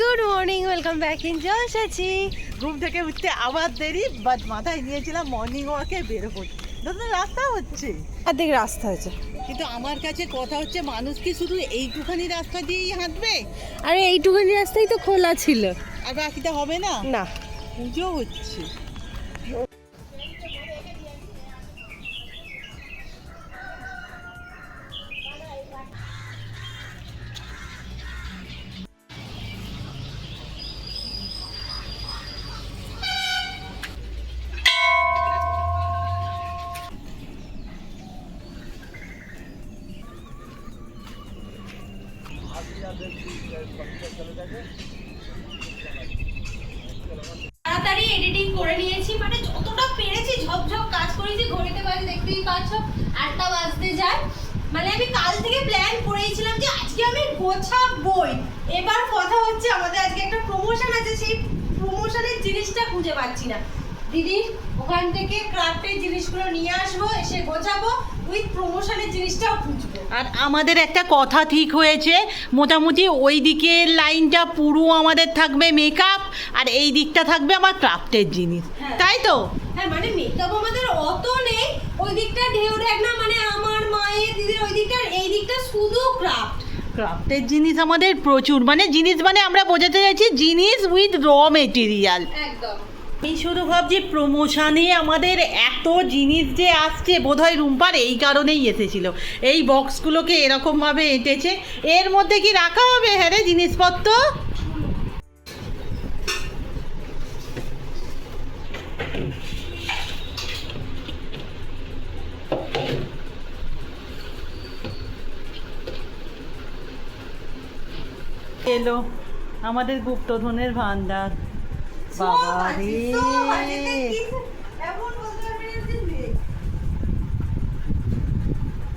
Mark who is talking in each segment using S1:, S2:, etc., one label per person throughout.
S1: Good morning welcome back in জলসাচি
S2: ঘুম থেকে উঠতে আবার দেরি বাট মাথায় নিয়েছিলাম মর্নিং ওয়াকে বেরোবো দাদা রাস্তা হচ্ছে?
S1: অর্ধেক রাস্তা হয়েছে।
S2: কিন্তু আমার কাছে কথা হচ্ছে মানুষ কি শুধু এইটুখানি রাস্তা দিয়েই হাঁটবে?
S1: আরে এইটুখানি রাস্তাই তো খোলা ছিল।
S2: আর বাকিটা হবে না?
S1: না।
S2: পুজো হচ্ছে।
S3: বাজে পাচ্ছ আটটা বাজতে যায়। মানে আমি কাল থেকে প্ল্যান করেছিলাম যে আজকে আমি গোছাবই। এবার কথা হচ্ছে আমাদের আজকে একটা প্রমোশন আছে সেই প্রমোশনের জিনিসটা খুঁজে পাচ্ছি না। দিদি ওখান থেকে ক্রাফটের জিনিসগুলো নিয়ে আসব এসে গোছাবো উইথ প্রমোশনের জিনিসটাও খুঁজবো।
S2: আর আমাদের একটা কথা ঠিক হয়েছে মোটামুটি ওই দিকের লাইনটা পুরো আমাদের থাকবে মেকআপ আর এই দিকটা থাকবে আমার ক্রাফটের জিনিস।
S3: হ্যাঁ।
S2: তাই তো?
S3: হ্যাঁ মানে মেকআপ আমাদের অত নেই ওই দিকটা ঢেউ দেখ না মানে আমার মায়ের দিদির ওই দিকটা এই দিকটা শুধু ক্রাফট
S2: ক্রাফটের জিনিস আমাদের প্রচুর মানে জিনিস মানে আমরা বোঝাতে চাইছি জিনিস উইথ র মেটেরিয়াল
S3: একদম।
S2: এই শুধু ভাবছি প্রমোশনে আমাদের এত জিনিস যে আসছে বোধহয় রুম্পার এই কারণেই এসেছিল। এই বক্সগুলোকে এরকমভাবে এঁটেছে। এর মধ্যে কি রাখা হবে হ্যাঁ রে জিনিসপত্র? এলো। আমাদের গুপ্তধনের ভান্ডার। বাবা রে।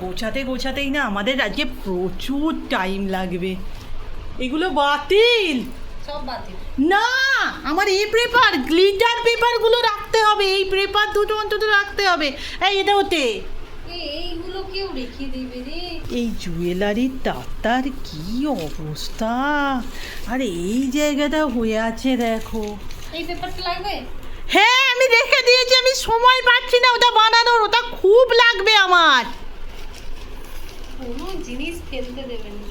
S2: গোছাতে গোছাতেই না আমাদের আজকে প্রচুর টাইম লাগবে। এগুলো বাতিল।
S3: সব বাতিল।
S2: না আমার এই পেপার গ্লিটার পেপারগুলো রাখতে হবে। এই পেপার দুটো অন্তত রাখতে হবে। এই এটা হতে
S3: এইগুলো কেউ রেখে দেবে রে।
S2: এই জুয়েলারির তাতার কি অবস্থা? আর এই জায়গাটা হয়ে আছে দেখো।
S3: এই পেপারটা লাগবে?
S2: হ্যাঁ আমি রেখে দিয়েছি আমি সময় পাচ্ছি না ওটা বানানোর ওটা খুব লাগবে আমার।
S3: কোনো জিনিস ফেলতে দেবে না।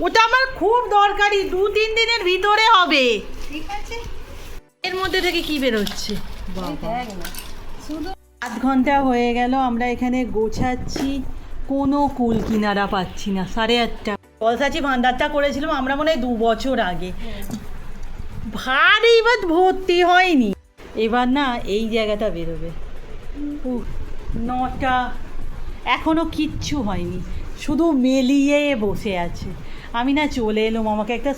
S2: ওটা আমার খুব দরকারি দু তিন দিনের ভিতরে হবে।
S3: ঠিক আছে।
S2: এর মধ্যে থেকে কি বেরোচ্ছে? বাবা।
S3: শুধু
S2: আধ ঘণ্টা হয়ে গেল আমরা এখানে গোছাচ্ছি। কোনো কুল কিনারা পাচ্ছি না, সাড়ে আটটা। কলসাচি ভান্ডারটা করেছিলাম আমরা মনে হয় দু বছর আগে। ভারী এবার ভর্তি হয়নি। এবার না এই জায়গাটা বেরোবে। নটা, এখনও কিচ্ছু হয়নি। শুধু মেলিয়ে বসে আছে। আমি না চলে এলাম, আমাকে একটা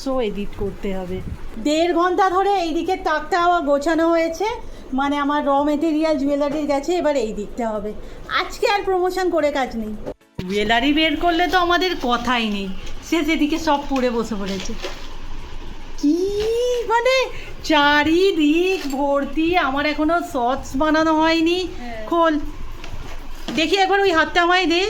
S2: শো এডিট করতে হবে। দেড় ঘণ্টা ধরে এই দিকের তাকটা গোছানো হয়েছে। মানে আমার র মেটেরিয়াল জুয়েলারির গেছে এবার এই দিকটা হবে। আজকে আর প্রমোশন করে কাজ নেই। জুয়েলারি বের করলে তো আমাদের কথাই নেই। সে সেদিকে সব পরে বসে পড়েছে। কি মানে চারিদিক ভর্তি আমার এখনও শর্টস বানানো হয়নি। খোল। দেখি একবার ওই হাতটা আমায় দে।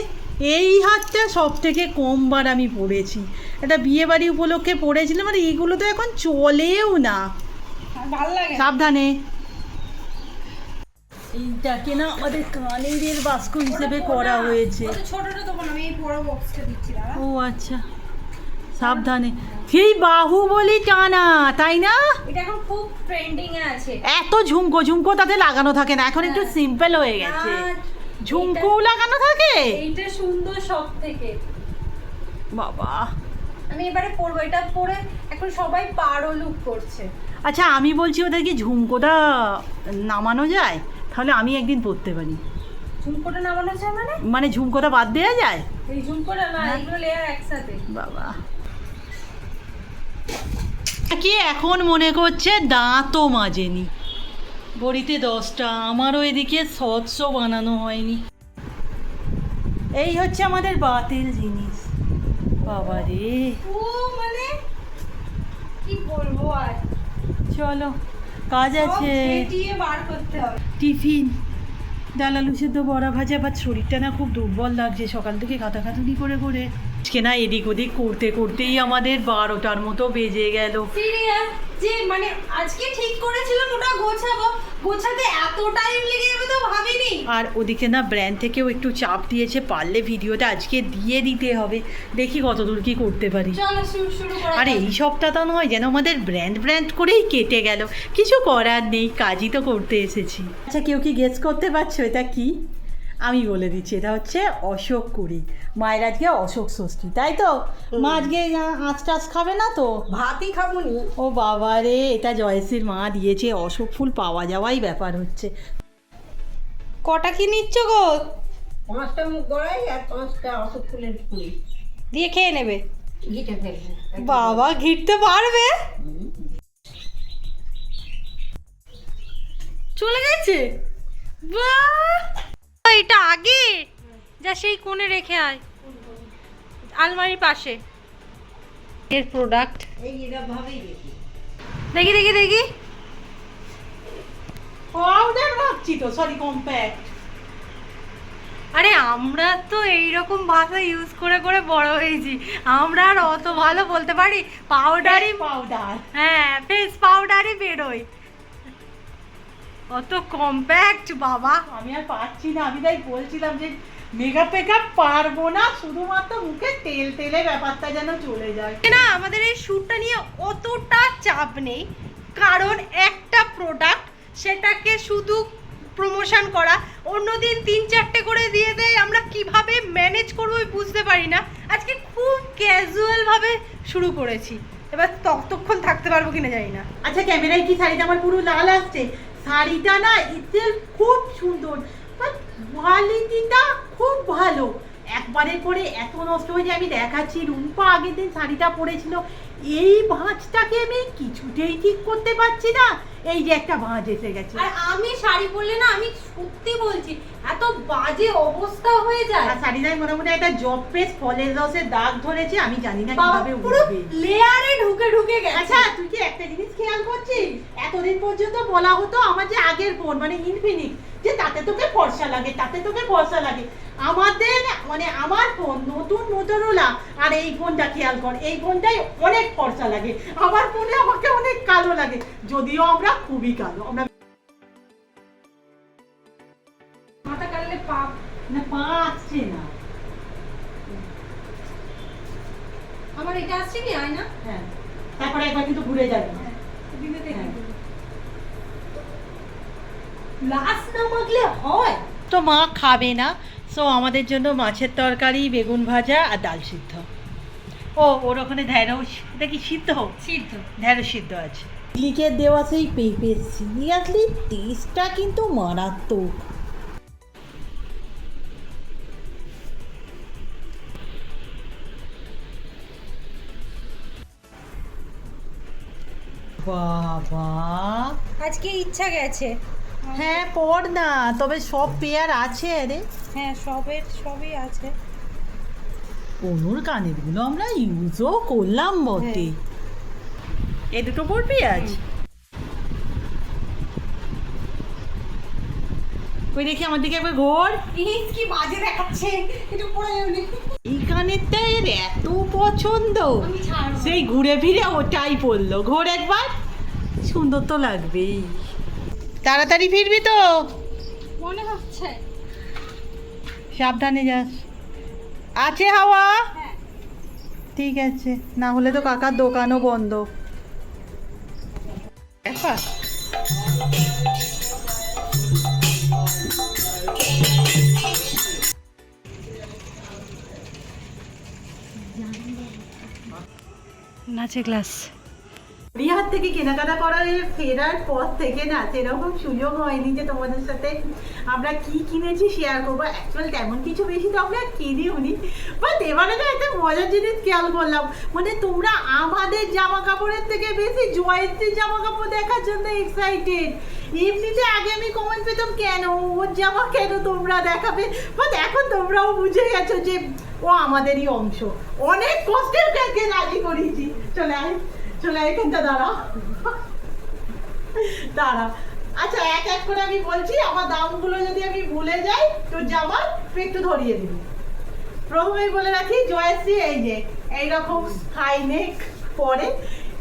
S2: এই হাতটা সব থেকে কমবার আমি পড়েছি একটা বিয়ে বাড়ি উপলক্ষে পড়েছিলাম আর এইগুলো তো এখন চলেও না। সাবধানে। এইটাকে না আমাদের কানের বাস্ক হিসেবে করা হয়েছে।
S3: ছোটটা তো আমি এই বড় বক্সটা দিচ্ছি দাদা
S2: ও আচ্ছা। সাবধানে। সেই বাহুবলি টানা তাই না?
S3: এটা এখন খুব ট্রেন্ডিং এ আছে।
S2: এত ঝুমকো ঝুমকো তাতে লাগানো থাকে না। এখন একটু সিম্পল হয়ে গেছে।
S3: আর
S2: ঝুমকো লাগানো থাকে?
S3: এইটা সুন্দর সব থেকে।
S2: বাবা।
S3: আমি এবারে পরবো এটা পরে এখন সবাই পারো লুক করছে।
S2: আচ্ছা আমি বলছি ওদের কি ঝুমকোটা নামানো যায়? তাহলে আমি একদিন পরতে পারি।
S3: ঝুমকোটা নামানো যায় মানে?
S2: মানে ঝুমকোটা বাদ দেওয়া যায়?
S3: এই ঝুমকোটা না এগুলো লেয়ার একসাথে।
S2: বাবা। কি এখন মনে করছে দাঁতও মাজেনি? বড়িতে দশটা আমারও এদিকে সৎসও বানানো হয়নি। এই হচ্ছে আমাদের বাতিল জিনিস। বাবা রে।
S3: ও মানে? কি বলব আর?
S2: চলো। কাজ আছে। টিফিন ডাল আলু সেদ্ধ বড়া ভাজা বা শরীরটা না খুব দুর্বল লাগছে সকাল থেকে খাটাখাটুনি করে করে। আজকে না এদিক ওদিক করতে করতেই আমাদের বারোটার মতো বেজে গেল।
S3: যে মানে আজকে ঠিক করেছিলাম ওটা গোছাবো। গোছাতে এত টাইম লেগে যাবে তো ভাবিনি।
S2: আর ওদিকে না ব্র্যান্ড থেকেও একটু চাপ দিয়েছে পারলে ভিডিওটা আজকে দিয়ে দিতে হবে। দেখি কতদূর কি করতে পারি। আর এই সপ্তাহটা নয় যেন আমাদের ব্র্যান্ড ব্র্যান্ড করেই কেটে গেল। কিছু করার নেই কাজই তো করতে এসেছি। আচ্ছা কেউ কি গেস করতে পারছ? এটা কি? আমি বলে দিচ্ছি এটা হচ্ছে অশোক কুড়ি। মায়ের আজকে অশোক ষষ্ঠী তাই তো? মা আজকে আঁচ টাচ খাবে না তো?
S4: ভাতই খাব নি
S2: ও বাবা রে এটা জয়শ্রীর মা দিয়েছে অশোক ফুল পাওয়া যাওয়াই ব্যাপার হচ্ছে।
S3: কটা কি নিচ্ছ গো?
S4: পাঁচটা মুখ গড়াই আর পাঁচটা অশোক ফুলের ফুল।
S3: দিয়ে খেয়ে নেবে?
S4: ঘিটে ফেলব
S3: বাবা ঘিরতে পারবে চলে গেছে? বাহ! এটা আগে? যা সেই কোণে রেখে আয়। আলমারির পাশে। এর প্রোডাক্ট
S4: দেখি।
S3: দেখি দেখি
S2: পাউডার ভাবছি তো সরি কম্প্যাক্ট
S3: আরে আমরা তো এইরকম ভাষা ইউজ করে করে বড় হয়েছি। আমরা আর অত ভালো বলতে পারি? পাউডারই
S2: পাউডার
S3: হ্যাঁ ফেস পাউডারই বেরোয়। অত কম্প্যাক্ট বাবা।
S2: আমি আর পারছি না আমি তাই বলছিলাম যে মেকআপ টেকআপ পারব না শুধুমাত্র মুখে তেল তেলে ব্যাপারটা যেন চলে যায়।
S3: না আমাদের এই শ্যুটটা নিয়ে অতটা চাপ নেই কারণ একটা প্রোডাক্ট সেটাকে শুধু প্রমোশন করা অন্যদিন তিন চারটে করে দিয়ে দেয় আমরা কীভাবে ম্যানেজ করব বুঝতে পারি না। আজকে খুব ক্যাজুয়াল ভাবে শুরু করেছি। এবার ততক্ষণ থাকতে পারব কিনা জানি না।
S2: আচ্ছা ক্যামেরায় কি শাড়িটা আমার পুরো লাল আসছে? শাড়িটা না এতে খুব সুন্দর কোয়ালিটিটা খুব ভালো। একবারে পরে এত নষ্ট হয়ে আমি দেখাচ্ছি, রুম্পা আগের দিন শাড়িটা পরেছিল, এই ভাঁজটাকে আমি কিছুতেই ঠিক করতে পারছি না। এই যে একটা ভাঁজ এসে গেছে।
S3: আর আমি শাড়ি পরলে না আমি সত্যি বলছি এত বাজে অবস্থা হয়ে যায়।
S2: আর শাড়িটায় মোটামুটি একটা জব পেস ফলের রসের দাগ ধরেছে আমি জানি না কীভাবে উঠবে।
S3: লেয়ারে ঢুকে ঢুকে গেছে।
S2: আচ্ছা তুই কি একটা জিনিস খেয়াল করছিস? এতদিন পর্যন্ত বলা হতো আমার যে আগের ফোন মানে ইনফিনিক্স যে তাতে তোকে ফর্সা লাগে তাতে তোকে ফর্সা লাগে। আমাদের মানে আমার ফোন নতুন মোটরোলা আর এই ফোনটা খেয়াল কর এই ফোনটাই অনেক ফর্সা লাগে। আমার ফোনে আমাকে অনেক কালো লাগে। যদিও আমরা খুবই কালো। আমরা
S3: মাথা কাটলে
S2: না পা আসছে না।
S3: আমার এটা আসছে কি আয়না?
S2: হ্যাঁ। তারপরে একবার কিন্তু ঘুরে যাবে।
S3: দিনে দেখি
S2: হ্যাঁ।
S3: না মাগলে হয়?
S2: তো মা খাবে না। সো আমাদের জন্য মাছের তরকারি বেগুন ভাজা আর ডাল সিদ্ধ। ও ওর ওখানে ঢ্যাঁড়স এটা কি সিদ্ধ?
S3: সিদ্ধ।
S2: ঢ্যাঁড়স সিদ্ধ আছে। লিকের দেওয়া সেই পেঁপে সিরিয়াসলি টেস্টটা কিন্তু মারাত্মক। বাবা।
S3: আজকে ইচ্ছা গেছে।
S2: হ্যাঁ পড় না তবে সব পেয়ার আছে রে।
S3: হ্যাঁ সবের সবই আছে।
S2: অনুর কানেরগুলো আমরা ইউজও করলাম বটে। এ দুটো পড়বি আজ? ওই দেখি আমার দিকে একবার ঘোর।
S3: কি বাজে দেখাচ্ছে। একটু পড়ে যাবে
S2: এই কানেরটা এর এত পছন্দ। সেই ঘুরে ফিরে ওটাই পড়ল। ঘোর একবার। সুন্দর তো লাগবেই। তাড়াতাড়ি ফিরবি তো।
S3: মনে হচ্ছে।
S2: সাবধানে যাস আছে হাওয়া?
S3: হ্যাঁ।
S2: ঠিক আছে। না হলে তো কাকার দোকানও বন্ধ। একা
S3: নাচে ক্লাস
S2: বিহার থেকে কেনাকাটা করার, ফেরার পর থেকে না সেরকম সুযোগ হয়নি যে তোমাদের সাথে আমরা কি কিনেছি শেয়ার করব। অ্যাকচুয়াল তেমন কিছু বেশি তো আমরা কিনিও নি বাট এবারে না একটা মজার জিনিস খেয়াল করলাম। মানে তোমরা আমাদের জামা কাপড়ের থেকে বেশি জয়েন্টের জামা কাপড় দেখার জন্য এক্সাইটেড এমনিতে আগে আমি কমেন্ট পেতাম, কেন? ওর জামা কেন তোমরা দেখাবে? বাট এখন তোমরাও বুঝে গেছো যে ও আমাদেরই অংশ। অনেক কষ্টের কাছে রাজি করিয়েছি চলে আয়। চলে এখানটা, দাঁড়া। দাঁড়া। আচ্ছা এক এক করে আমি বলছি, আমার দামগুলো যদি আমি ভুলে যাই, তোর জামা তুই একটু ধরিয়ে দিবি। প্রথমেই বলে রাখি, জয়শ্রী, এই যে, এইরকম হাই নেক পরে,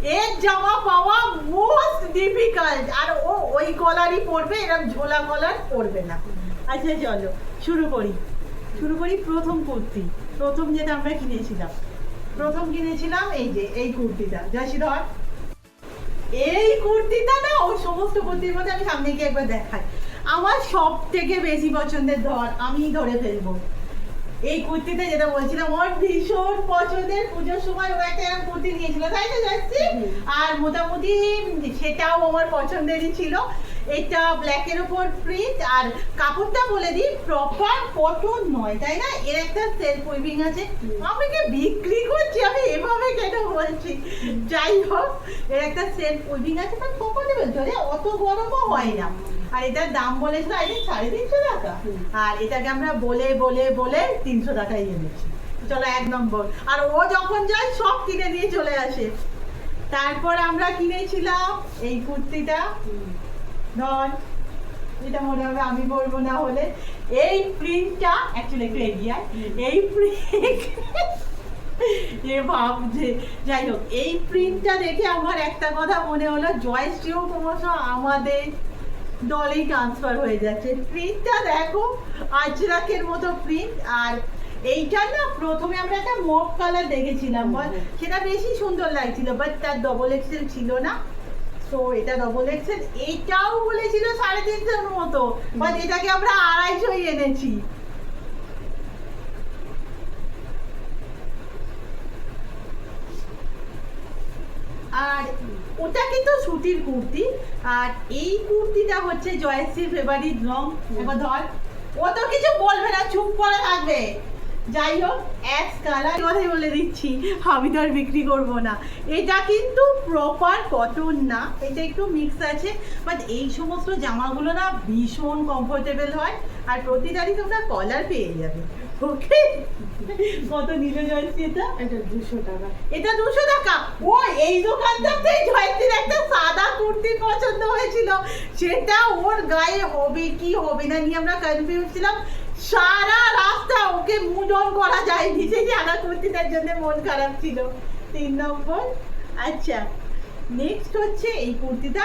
S2: এর জামা পাওয়া মোস্ট ডিফিকাল্ট আর ও ওই কলারই পরবে এরকম ঝোলা কলার পরবে না। আচ্ছা চলো, শুরু করি। শুরু করি প্রথম কুর্তি। প্রথম যেটা আমরা কিনেছিলাম। প্রথম কিনেছিলাম এই যে এই কুর্তিটা। জয়শ্রী ধর এই কুর্তিটা না ওই সমস্ত কুর্তির মধ্যে আমি সামনে গিয়ে একবার দেখাই। আমার সব থেকে বেশি পছন্দের ধর আমি ধরে ফেলব। এই কুর্তিটা যেটা বলছিলাম ওর ভীষণ পছন্দের পুজোর সময় ও একটা এরকম কুর্তি নিয়েছিল তাই তো যাচ্ছি আর মোটামুটি সেটাও আমার পছন্দেরই ছিল। এটা ব্ল্যাকের উপর প্রিন্ট আর কাপড়টা বলে দিই প্রপার কটন নয়, তাই না? এর একটা সেলফ উইভিং আছে। আমাকে বিক্রি করছি, আমি এভাবে কেন বলছি? যাই হোক, এর একটা সেলফ উইভিং আছে বাট কমফোর্টেবল ধরে অত গরমও হয় না। আর এটার দাম বলেছিল, আই থিঙ্ক সাড়ে তিনশো টাকা। আর এটাকে আমরা বলে বলে বলে তিনশো টাকায় এনেছি। চলো এক নম্বর। আর ও যখন যায়, সব কিনে দিয়ে চলে আসে। তারপর আমরা কিনেছিলাম এই কুর্তিটা। ধর এটা মনে হবে আমি বলব না হলে। এই প্রিন্টটা অ্যাকচুয়ালি একটু এগিয়ে এই প্রিন্ট এ ভাবছে যাই হোক এই প্রিন্টটা দেখে আমার একটা কথা মনে হলো জয়শ্রীও ক্রমশ আমাদের দলেই ট্রান্সফার হয়ে যাচ্ছে। প্রিন্টটা দেখো আজরাকের মতো প্রিন্ট আর এইটা না প্রথমে আমরা একটা মপ কালার দেখেছিলাম। বল সেটা বেশি সুন্দর লাগছিল বাট তার ডবল এক্সেল ছিল না। তো এটা ডবল এক্সেল এটাও বলেছিল সাড়ে তিনশোর মতো। বাট এটাকে আমরা আড়াইশোই এনেছি। আর ওটা কিন্তু সুতির কুর্তি। আর এই কুর্তিটা হচ্ছে জয়শ্রীর ফেভারিট রং একবার ধর। ও তো কিছু বলবে না চুপ করে থাকবে। যাই হোক অ্যাশ কালার কথাই বলে দিচ্ছি আমি তো আর বিক্রি করব না। এটা কিন্তু প্রপার কটন না এটা একটু মিক্স আছে বাট এই সমস্ত জামাগুলো না ভীষণ কমফোর্টেবল হয় আর প্রতিটারই তোমরা কলার পেয়ে যাবে। ওকে কত নিল জয়শ্রী এটা?
S4: এটা দুশো টাকা।
S2: এটা দুশো টাকা? ও এই দোকানটাতেই জয়ন্তীর একটা সাদা কুর্তি পছন্দ হয়েছিল। সেটা ওর গায়ে হবে কি হবে না নিয়ে আমরা কনফিউজ ছিলাম। সারা রাস্তা ওকে মুড অন করা যায়নি। সেই সাদা কুর্তিটার জন্য মন খারাপ ছিল। তিন নম্বর আচ্ছা নেক্সট হচ্ছে এই কুর্তিটা।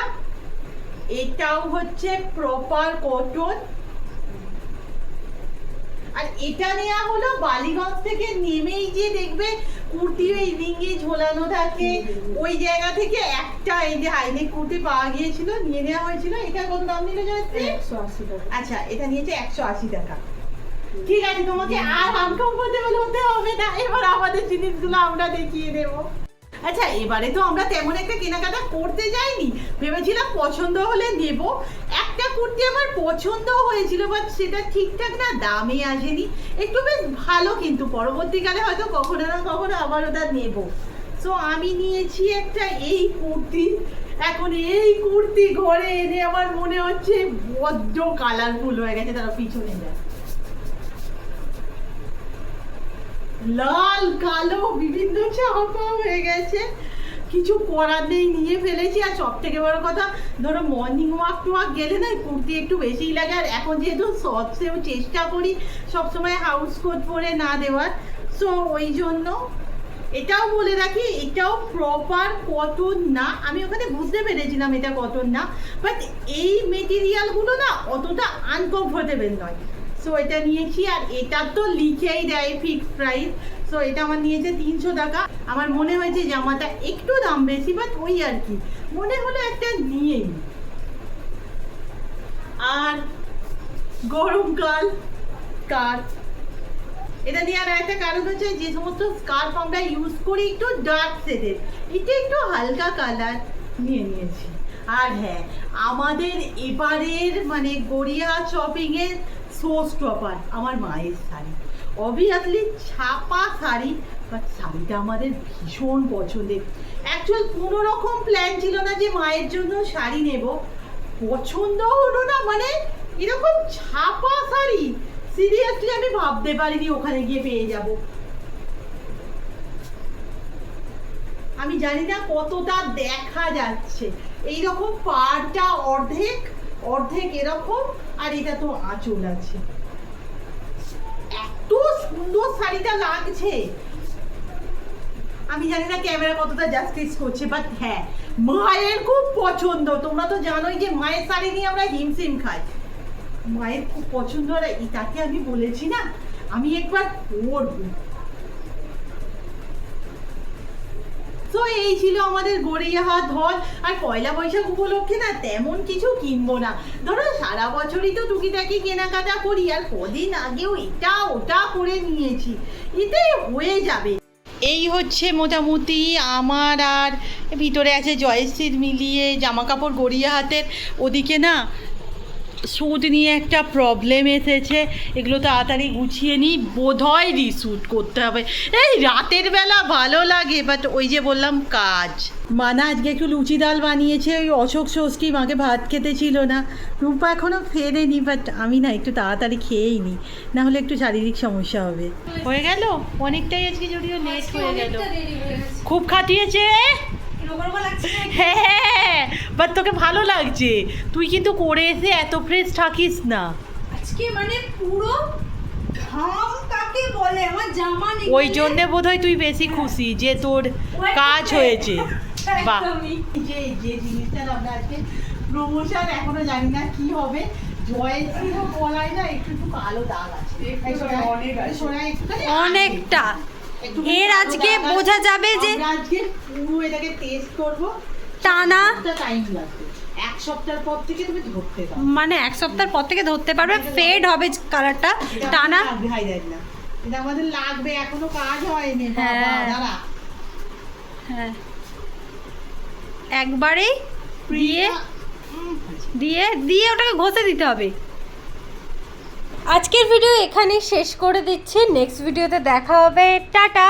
S2: এটাও হচ্ছে প্রপার কটন আর এটা নেওয়া হলো বালিগঞ্জ থেকে নেমেই যে দেখবে কুর্তি ওই রিঙ্গে ঝোলানো থাকে। ওই জায়গা থেকে একটা এই যে হাইনেক কুর্তি পাওয়া গিয়েছিল নিয়ে নেওয়া হয়েছিল। এটা কত দাম নিল
S4: একশো আশি টাকা।
S2: আচ্ছা এটা নিয়েছে একশো আশি টাকা। ঠিক আছে, তোমাকে আর আনকমফোর্টেবল হতে হবে না। এবার আমাদের জিনিসগুলো আমরা দেখিয়ে আচ্ছা এবারে তো আমরা তেমন একটা কেনাকাটা করতে যাইনি। ভেবেছিলাম পছন্দ হলে নেব। একটা কুর্তি আমার পছন্দ হয়েছিল বাট সেটা ঠিকঠাক না, দামে আসেনি। একটু বেশ ভালো, কিন্তু পরবর্তীকালে হয়তো কখনো না কখনো আবার ওটা নেব। সো আমি নিয়েছি একটা এই কুর্তি। এখন এই কুর্তি ঘরে এনে আমার মনে হচ্ছে বড্ড কালারফুল হয়ে গেছে, তারা পিছনে যায়। লাল, কালো, বিভিন্ন চাপা হয়ে গেছে। কিছু করার নেই, নিয়ে ফেলেছি। আর সব থেকে বড় কথা, ধরো মর্নিং ওয়াক টোয়াক গেলে না, কুর্তি একটু বেশিই লাগে। আর এখন যেহেতু সবসেও চেষ্টা করি, সবসময় হাউস কোট পরে না দেওয়ার। সো ওই জন্য এটাও বলে রাখি, এটাও প্রপার কটন না। আমি ওখানে বুঝতে পেরেছিলাম এটা কটন না। বাট এই মেটেরিয়ালগুলো না, অতটা আনকমফোর্টেবল নয়। সো এটা নিয়েছি আর এটা তো লিখেই দেয় ফিক্স প্রাইস সো এটা আমার নিয়েছে তিনশো টাকা। আমার মনে হয়েছে জামাটা একটু দাম বেশি বাট ওই আর কি। মনে হলো একটা নিয়েই আর গরমকাল কার? এটা নিয়ে আর একটা কারণ হচ্ছে যে সমস্ত স্কার্ফ আমরা ইউজ করি একটু ডার্ক শেডের এটা একটু হালকা কালার নিয়ে নিয়েছি। আর হ্যাঁ আমাদের এবারের মানে গড়িয়া শপিংয়ের শো স্টপার আমার মায়ের শাড়ি। অবভিয়াসলি ছাপা শাড়ি বাট শাড়িটা আমাদের ভীষণ পছন্দের। অ্যাকচুয়াল কোনো রকম প্ল্যান ছিল না যে মায়ের জন্য শাড়ি নেব। পছন্দ হলো না মানে এরকম ছাপা শাড়ি। সিরিয়াসলি আমি ভাবতে পারিনি ওখানে গিয়ে পেয়ে যাব। আমি জানি না কতটা দেখা যাচ্ছে। এই রকম পাড়টা অর্ধেক অর্ধেক এরকম, আর এটা তো আঁচল আছে। এত সুন্দর শাড়িটা লাগছে। আমি জানি না ক্যামেরা কতটা জাস্টিস করছে বাট হ্যাঁ মায়ের খুব পছন্দ। তোমরা তো জানোই যে মায়ের শাড়ি নিয়ে আমরা হিমশিম খাই। মায়ের খুব পছন্দ, আর তাকে আমি বলেছি না, আমি একবার পরবো। তো এই ছিল আমাদের গড়িয়াহাট ধল আর পয়লা বৈশাখ উপলক্ষে না তেমন কিছু কিনবো না। ধরো সারা বছরই তো টুকিটাকি কেনাকাটা করি, আর কদিন আগেও এটা ওটা করে নিয়েছি। এতে হয়ে যাবে। এই হচ্ছে মোটামুটি আমার আর ভিতরে আছে জয়শ্রীর মিলিয়ে জামা কাপড় গড়িয়া হাতের ওদিকে না শ্যুট নিয়ে একটা প্রবলেম এসেছে। এগুলো তাড়াতাড়ি গুছিয়ে নিই। বোধহয় রিশ্যুট করতে হবে। এই রাতের বেলা ভালো লাগে বাট ওই যে বললাম কাজ। মানা আজকে একটু লুচি ডাল বানিয়েছে ওই অশোক ষষ্ঠী মাকে ভাত খেতে ছিল না। রূপা এখনও ফেরেনি বাট আমি না একটু তাড়াতাড়ি খেয়েই নিই। না হলে একটু শারীরিক সমস্যা হবে। হয়ে গেল? অনেকটাই আজকে যদিও লেট হয়ে গেল। খুব খাটিয়েছে? হ্যাঁ বাট তোকে ভালো লাগছে। তুই কিন্তু করে এসে এত ফ্রেশ থাকিস না।
S3: আজকে মানে পুরো ঘাম কাকে বলে আমার জামা নেই।
S2: ওই জন্যে বোধহয় তুই বেশি খুশি যে তোর কাজ হয়েছে। বাহ। যে যে জিনিসটা আমরা আজকে প্রমোশন এখনও জানি না কি হবে। না একটু একটু কালো দাগ আছে।
S1: অনেকটা। এর আজকে বোঝা যাবে যে
S2: আজকে পুরো এটাকে টেস্ট করব।
S1: টানা
S2: টাইম লাগবে। এক সপ্তাহ পর থেকে তুমি ধরতে পারো।
S1: মানে এক সপ্তাহ পর থেকে ধরতে পারবে ফেড হবে কালারটা টানা।
S2: না। এটা আমাদের লাগবে এখনও কাজ হয়নি। বাবা,
S1: হ্যাঁ।
S2: দাঁড়া।
S1: হ্যাঁ। একবারেই দিয়ে দিয়ে দিয়ে ওটাকে ঘষে দিতে হবে। আজকের ভিডিও এখানে শেষ করে দিচ্ছি। নেক্সট ভিডিওতে দেখা হবে। টাটা!